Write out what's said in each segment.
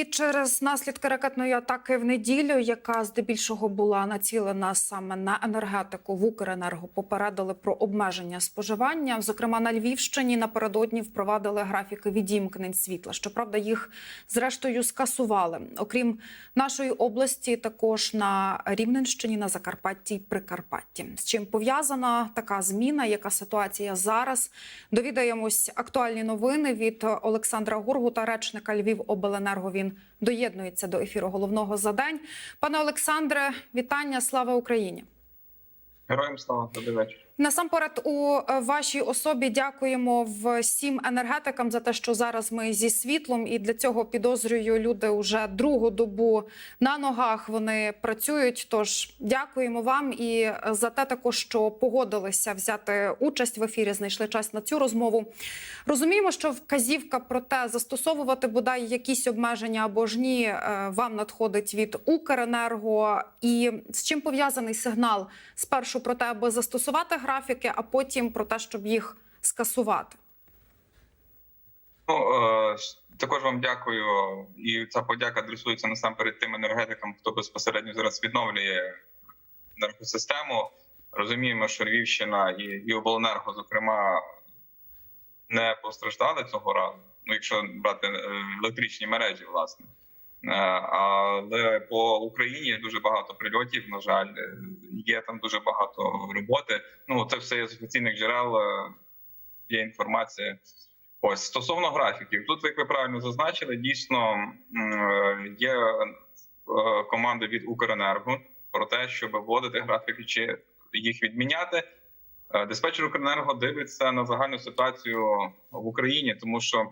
І через наслідки ракетної атаки в неділю, яка здебільшого була націлена саме на енергетику в Укренерго, попередили про обмеження споживання. Зокрема, на Львівщині напередодні впровадили графіки відімкнень світла. Щоправда, їх зрештою скасували. Окрім нашої області, також на Рівненщині, на Закарпатті й Прикарпатті. З чим пов'язана така зміна? Яка ситуація зараз? Довідаємось актуальні новини від Олександра Гургута, речника Львівобленерго. Він доєднується до ефіру головного задань. Пане Олександре, вітання! Слава Україні! Героям слава добрий вечір. Насамперед, у е, вашій особі дякуємо всім енергетикам за те, що зараз ми зі світлом, і для цього підозрюю люди вже другу добу на ногах. Вони працюють. Тож дякуємо вам і е, за те, також що погодилися взяти участь в ефірі. Знайшли час на цю розмову. Розуміємо, що вказівка про те, застосовувати бодай якісь обмеження або ж ні, е, вам надходить від Укренерго. І з чим пов'язаний сигнал спершу про те, аби застосувати графіки, а потім про те, щоб їх скасувати. Ну е, також вам дякую, і ця подяка адресується насамперед тим енергетикам, хто безпосередньо зараз відновлює енергосистему. Розуміємо, що Львівщина і, і обленерго, зокрема, не постраждали цього разу. Ну, якщо брати е, електричні мережі, власне. Е, Але по Україні дуже багато прильотів. На жаль, Е, є там дуже багато роботи. Ну це все з офіційних джерел. е, Є інформація. Ось стосовно графіків, тут як ви правильно зазначили, дійсно є команда від Укренерго про те, щоб вводити графіки чи їх відміняти. Диспетчер Укренерго дивиться на загальну ситуацію в Україні, тому що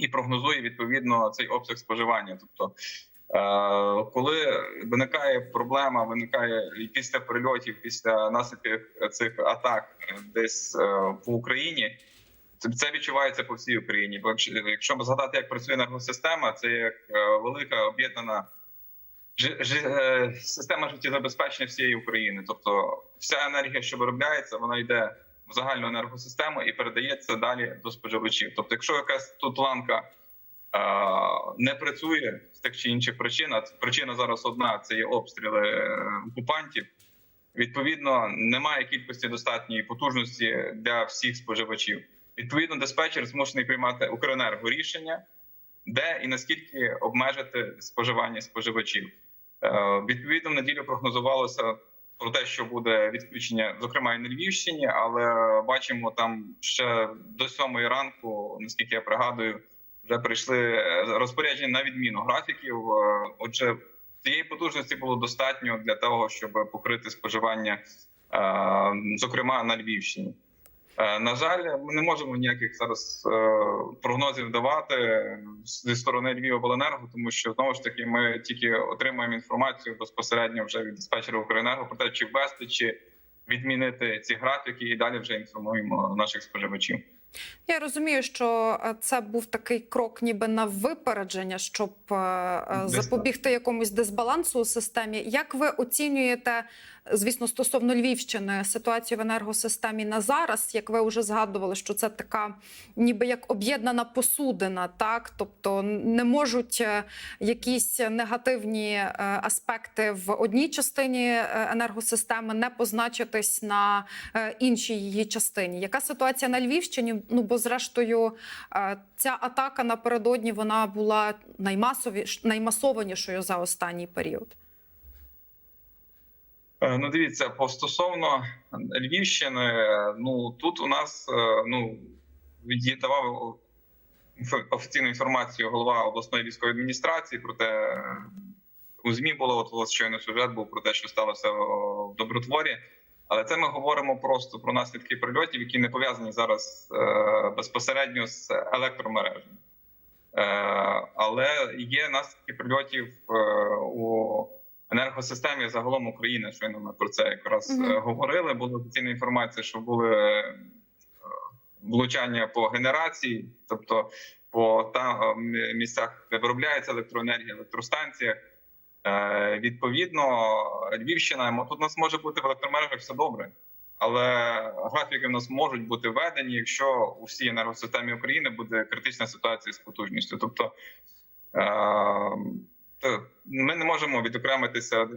і прогнозує відповідно цей обсяг споживання. Тобто, е, коли виникає проблема, виникає і після прильотів, після наслідків цих атак е, десь е, по Україні. Це- відчувається по всій Україні. Бо якщо, якщо згадати, як працює енергосистема, це як е, велика об'єднана е, система життєзабезпечення всієї України. Тобто, вся енергія, що виробляється, вона йде в загальну енергосистему і передається далі до споживачів. Тобто, якщо якась тут ланка е, не працює з тих чи інших причин, а причина зараз одна: це є обстріли е, окупантів. Відповідно, немає кількості достатньої потужності для всіх споживачів. Відповідно, диспетчер змушений приймати Укренерго рішення, де і наскільки обмежити споживання споживачів. Е, Відповідно, в неділю прогнозувалося про те, що буде відключення, зокрема і на Львівщині, але бачимо там ще до сьомої ранку, наскільки я пригадую, вже прийшли е, розпорядження на відміну графіків. Е, Отже, цієї потужності було достатньо для того, щоб покрити споживання, е, зокрема на Львівщині. Е, На жаль, ми не можемо ніяких зараз е, прогнозів давати зі сторони Львівобленерго, тому що знову ж таки ми тільки отримуємо інформацію безпосередньо вже від диспетчера Укренерго про те, чи ввести, чи відмінити ці графіки, і далі вже інформуємо наших споживачів. Я розумію, що е, це був такий крок, ніби на випередження, щоб е, е, Десь запобігти якомусь дисбалансу у системі. Як ви оцінюєте, звісно, стосовно Львівщини, ситуацію в енергосистемі на зараз? Як ви вже згадували, що це така, ніби як об'єднана посудина, так тобто не можуть якісь негативні аспекти в одній частині енергосистеми не позначитись на іншій її частині. Яка ситуація на Львівщині? Ну бо зрештою е, ця атака напередодні вона була наймасові наймасованішою за останній період. Е, Ну, дивіться, по стосовно Львівщини, е, ну тут у нас ну є- давав інфо- офіційну інформацію голова обласної військової адміністрації про те, у змі було от ось щойно сюжет був про те, що сталося в добротворі. Але це ми говоримо просто про наслідки прильотів, які не пов'язані зараз е, безпосередньо з електромережами. Е, але є наслідки прильотів е, у енергосистемі загалом України. Щойно ми про це якраз Мгм. е, говорили. Була офіційна інформація, що були е, влучання по генерації, тобто по там місцях, де виробляється електроенергія, електростанціях. Е, Відповідно, Львівщина тут у нас може бути в електромережах все добре, але графіки в нас можуть бути введені, якщо у всій енергосистемі України буде критична ситуація з потужністю. Тобто е, ми не можемо відокремитися е,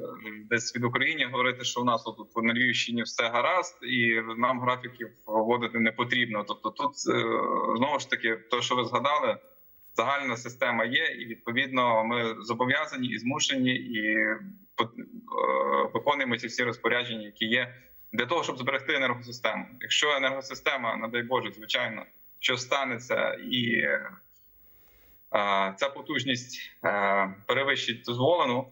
десь від України, говорити, що у нас тут на Львівщині все гаразд, і нам графіків вводити не потрібно. Тобто, тут знову ж таки, то що ви згадали, загальна система є, і відповідно ми зобов'язані і змушені, і е, виконуємо ці всі розпорядження, які є для того, щоб зберегти енергосистему. Якщо енергосистема, на дай Боже, звичайно, що станеться і е, ця потужність е, перевищить дозволену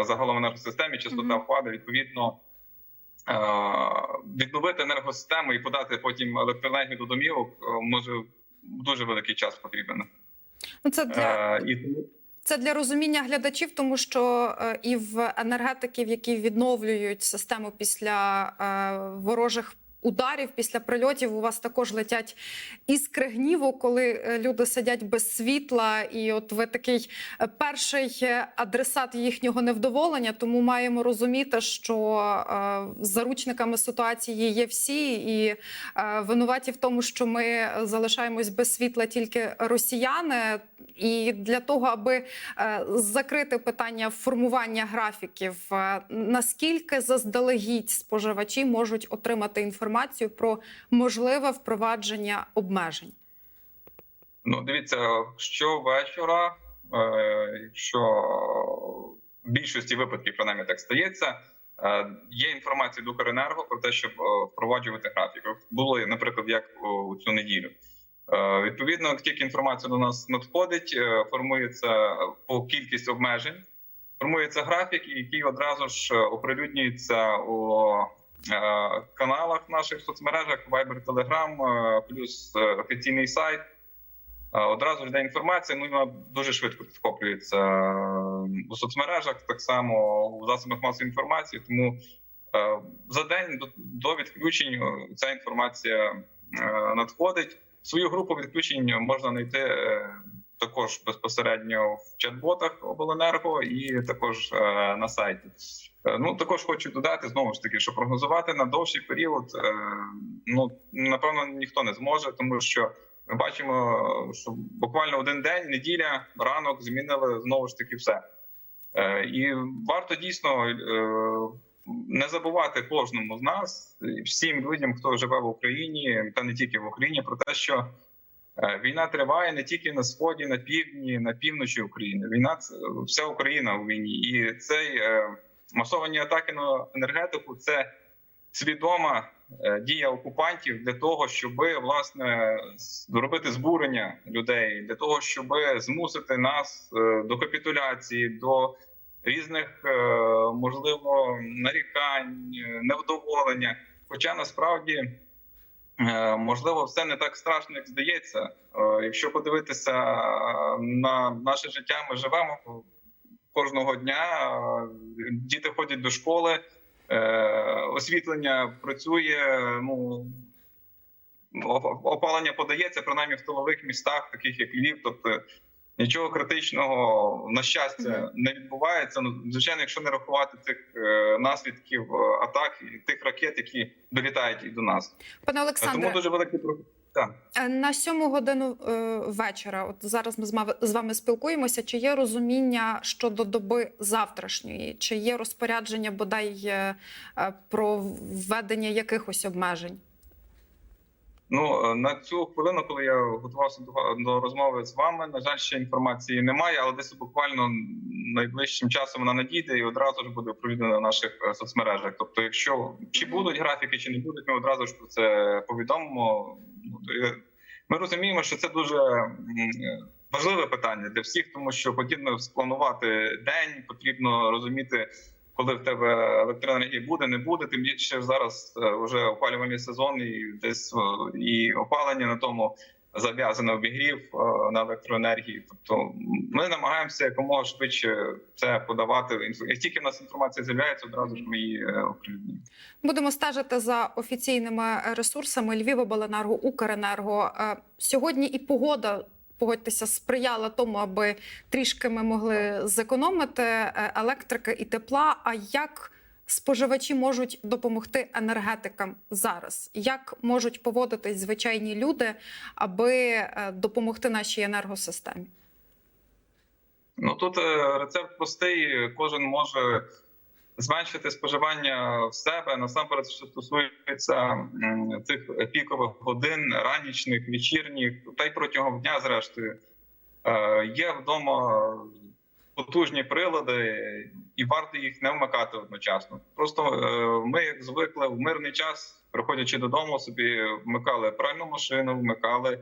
загалом енергосистемі, частота впаде, відповідно. Відновити енергосистему і подати потім електроенергію до домівок може дуже великий час потрібен. Ну це для І тому Це для розуміння глядачів, тому що е, і в енергетиків, які відновлюють систему після е, ворожих ударів, після прильотів, у вас також летять іскри гніву, коли е, люди сидять без світла, і от ви такий е, перший е, адресат їхнього невдоволення. Тому маємо розуміти, що заручниками ситуації є всі, і винуваті в тому, що ми залишаємось без світла тільки росіяни. І для того, аби закрити питання формування графіків, наскільки заздалегідь споживачі можуть отримати інформацію про можливе впровадження обмежень? Ну, дивіться, щовечора, е, якщо в більшості випадків принаймні так стається, е, є інформація від Укренерго про те, щоб е, впроваджувати графік. Було, наприклад, як у цю неділю. Е, Відповідно, тільки інформація до нас надходить, е, формується по кількість обмежень, формується графік, який одразу ж е, оприлюднюється у е, каналах наших соцмережах, Viber, Telegram, е, плюс е, офіційний сайт. Е, Одразу йде інформація, ну і вона дуже швидко підхоплюється е, у соцмережах, так само у засобах масової інформації. Тому е, за день до, відключень е, ця інформація е, надходить. Свою групу відключень можна знайти е, також безпосередньо в чат-ботах обленерго і також е, на сайті. Е, Ну також хочу додати знову ж таки, що прогнозувати на довший період е, ну напевно ніхто не зможе, тому що ми бачимо, що буквально один день, неділя, ранок змінили знову ж таки все. І варто дійсно не забувати кожному з нас, всім людям, хто живе в Україні, та не тільки в Україні, про те, що війна триває не тільки на сході, на півдні, на півночі України. Війна це вся Україна у війні, і цей е, масовані атаки на енергетику це свідома е, дія окупантів для того, щоб власне робити збурення людей, для того, щоб змусити нас е, до капітуляції, до різних е, можливо нарікань, е, невдоволення. Хоча насправді е, можливо все не так страшно, як здається. Е, Якщо подивитися е, на наше життя, ми живемо кожного дня. е, Діти ходять до школи, е, освітлення працює. Ну опалення подається принаймні в тилових містах, таких як Львів. Тобто нічого критичного на щастя не відбувається. Ну звичайно, якщо не рахувати тих е, наслідків е, атак і тих ракет, які долітають і до нас. Пане Тому дуже великий про- так. е, на сьому годину е, вечора, от зараз ми з мав- з вами спілкуємося. Чи є розуміння щодо доби завтрашньої? Чи є розпорядження бодай е, е, про введення якихось обмежень? Ну е, на цю хвилину, коли я готувався до, до розмови з вами, на жаль, ще інформації немає, але десь буквально найближчим часом вона надійде і одразу ж буде оприлюднена на наших е, соцмережах. Тобто, якщо чи будуть графіки, чи не будуть, ми одразу ж про це повідомимо. Ну, Ми розуміємо, що це дуже важливе питання для всіх, тому що потрібно спланувати день, потрібно розуміти. Коли в тебе електроенергії буде, не буде, тим більше зараз е, вже опалювальний сезон і десь е, і опалення на тому зав'язане обігрів е, на електроенергії. Тобто ми намагаємося якомога швидше це подавати. Як тільки в нас інформація з'являється, одразу ж ми її оприлюднюємо. Будемо стежити за офіційними ресурсами Львівобленерго, Укренерго. Е, Сьогодні і погода. Погодьтеся, сприяла тому, аби трішки ми могли зекономити е, електрики і тепла. А як споживачі можуть допомогти енергетикам зараз? Як можуть поводитись звичайні люди, аби е, допомогти нашій енергосистемі? Ну тут е, рецепт простий. Кожен може зменшити споживання в себе насамперед, що стосується цих пікових годин, ранішніх, вечірніх, та й протягом дня, зрештою. Е, Є вдома потужні прилади, і варто їх не вмикати одночасно. Просто е, ми, як звикли, в мирний час, приходячи додому, собі вмикали пральну машину, вмикали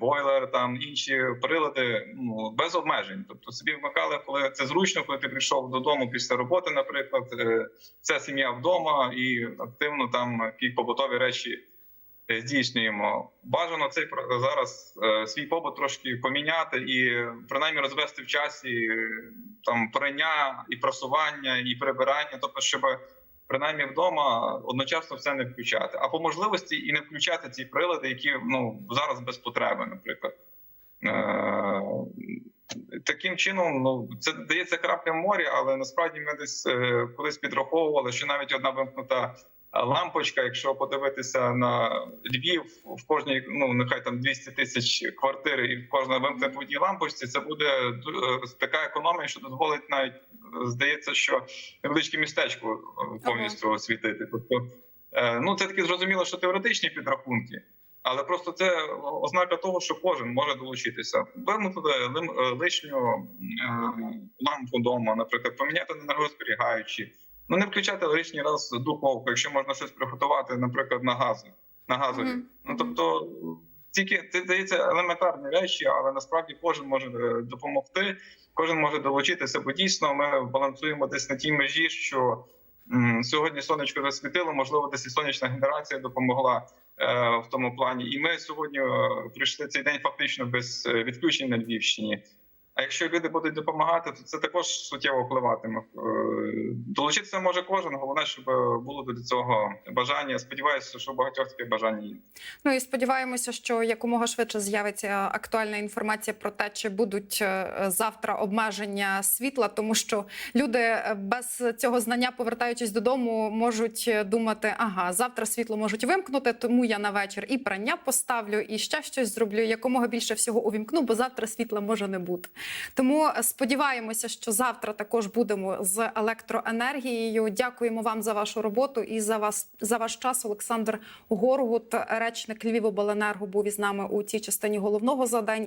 бойлер, там інші прилади ну, без обмежень. Тобто собі вмикали, коли це зручно, коли ти прийшов додому після роботи, наприклад, е, ця сім'я вдома і активно там які побутові речі е, здійснюємо. Бажано цей зараз е, свій побут трошки поміняти і принаймні розвести в часі е, там прання і просування, і прибирання, тобто, щоб принаймні вдома одночасно все не включати, а по можливості і не включати ці прилади, які ну зараз без потреби, наприклад. Е, Таким чином, ну це дається крапля в морі, але насправді ми десь е, колись підраховували, що навіть одна вимкнута лампочка, якщо подивитися на Львів, в кожній ну нехай там 200 тисяч квартир, і в кожна вимкнена по одній лампочці, це буде е, така економія, що дозволить навіть здається, що невеличке містечко е, повністю освітити. Тобто, е, ну це таки зрозуміло, що теоретичні підрахунки. Але просто це ознака того, що кожен може долучитися. Е, лишню е, лампу вдома, наприклад, поміняти на енергозберігаючі. Ну не включати лишній раз духовку, якщо можна щось приготувати, наприклад, на газу, на газові. Мгм. Ну тобто тільки це здається елементарні речі, але насправді кожен може е, допомогти, кожен може долучитися, бо дійсно ми балансуємо десь на тій межі, що сьогодні сонечко засвітило, можливо, десь і сонячна генерація допомогла е, в тому плані. І ми сьогодні е, прийшли цей день фактично без відключень на Львівщині. А якщо люди будуть допомагати, то це також суттєво впливатиме. Е, Долучитися може кожен. Головне, щоб було до цього бажання. Сподіваюся, що багатьох таке бажання є. Ну і сподіваємося, що якомога швидше з'явиться актуальна інформація про те, чи будуть е, завтра обмеження світла, тому що люди е, без цього знання, повертаючись додому, можуть думати: ага, завтра світло можуть вимкнути, тому я на вечір і прання поставлю, і ще щось зроблю. Якомога більше всього увімкну, бо завтра світла може не бути. Тому сподіваємося, що завтра також будемо з електроенергією. Дякуємо вам за вашу роботу і за вас за ваш час. Олександр Горгут, речник Львівобленерго, був із нами у цій частині головного завдання.